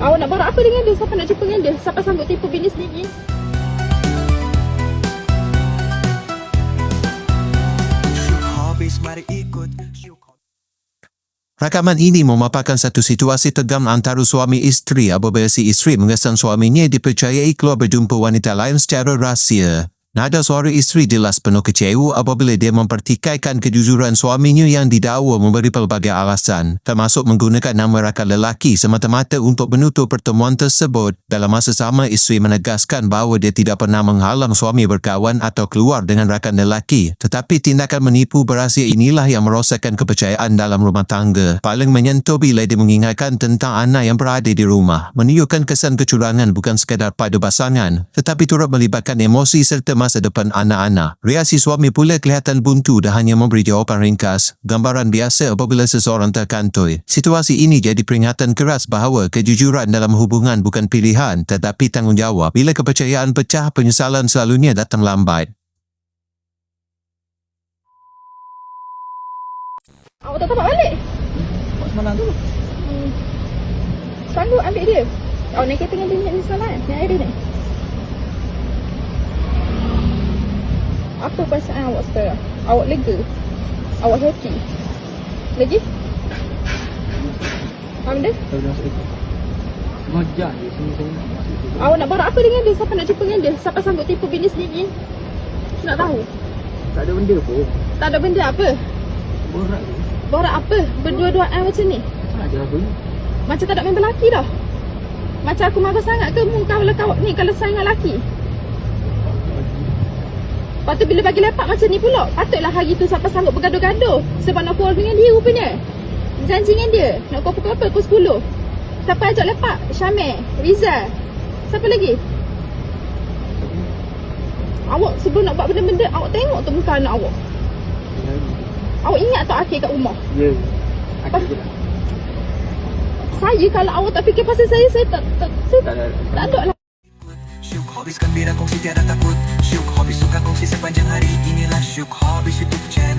Awak nak borak apa dengan dia? Siapa nak jumpa dengan dia? Siapa sanggup tipu bini sendiri? Syuk Rakaman ini memaparkan satu situasi tegang antara suami isteri apabila si isteri mengesan suaminya dipercayai keluar berjumpa wanita lain secara rahsia. Nada suara isteri jelas penuh kecewa apabila dia mempertikaikan kejujuran suaminya yang didakwa memberi pelbagai alasan, termasuk menggunakan nama rakan lelaki semata-mata untuk menutup pertemuan tersebut. Dalam masa sama, isteri menegaskan bahawa dia tidak pernah menghalang suami berkawan atau keluar dengan rakan lelaki. Tetapi tindakan menipu berahsia inilah yang merosakkan kepercayaan dalam rumah tangga. Paling menyentuh bila dia mengingatkan tentang anak yang berada di rumah. Menunjukkan kesan kecurangan bukan sekadar pada pasangan, tetapi turut melibatkan emosi serta masa depan anak-anak. Reaksi suami pula kelihatan buntu dan hanya memberi jawapan ringkas. Gambaran biasa apabila seseorang terkantoi. Situasi ini jadi peringatan keras bahawa kejujuran dalam hubungan bukan pilihan tetapi tanggungjawab. Bila kepercayaan pecah, penyesalan selalunya datang lambat. Awak tak dapat balik? Semalam tu Hmm. Sanggup ambil dia? Awak naik kereta dengan dia ni semalam? Yang air ni? Apa perasaan awak sekarang? Awak lega? Awak happy? Lagi? Kalau dia je sini saya tu Awak nak borak apa dengan dia? Siapa nak jumpa dengan dia? Siapa sanggup tipu bini sendiri? Nak tahu? Tak ada benda pun Tak ada benda apa? Borak je Borak apa? Berdua-duaan macam ni? Tak ada apa Macam tak ada member lelaki dah. Macam aku marah sangat ke mu kalau kau ni kalau sayang dengan lelaki. Lepas tu bila bagi lepak macam ni pula. Patutlah hari tu siapa sanggup bergaduh-gaduh. Sebab nak call dengan dia rupanya. Janji dengan dia. Nak call pukul apa? Pukul 10. Siapa ajak lepak? Syamil. Rizal. Siapa lagi? Awak sebelum nak buat benda-benda, awak tengok tu muka anak awak. Awak ingat tak akhir kat rumah? Ya je lah Saya kalau awak tak fikir pasal saya, saya tak, tak, saya Tak ada tak ada lah. Syuk habis gembira kongsi tiada takut Syuk habis suka di sepanjang hari inilah syuk hobi situ cek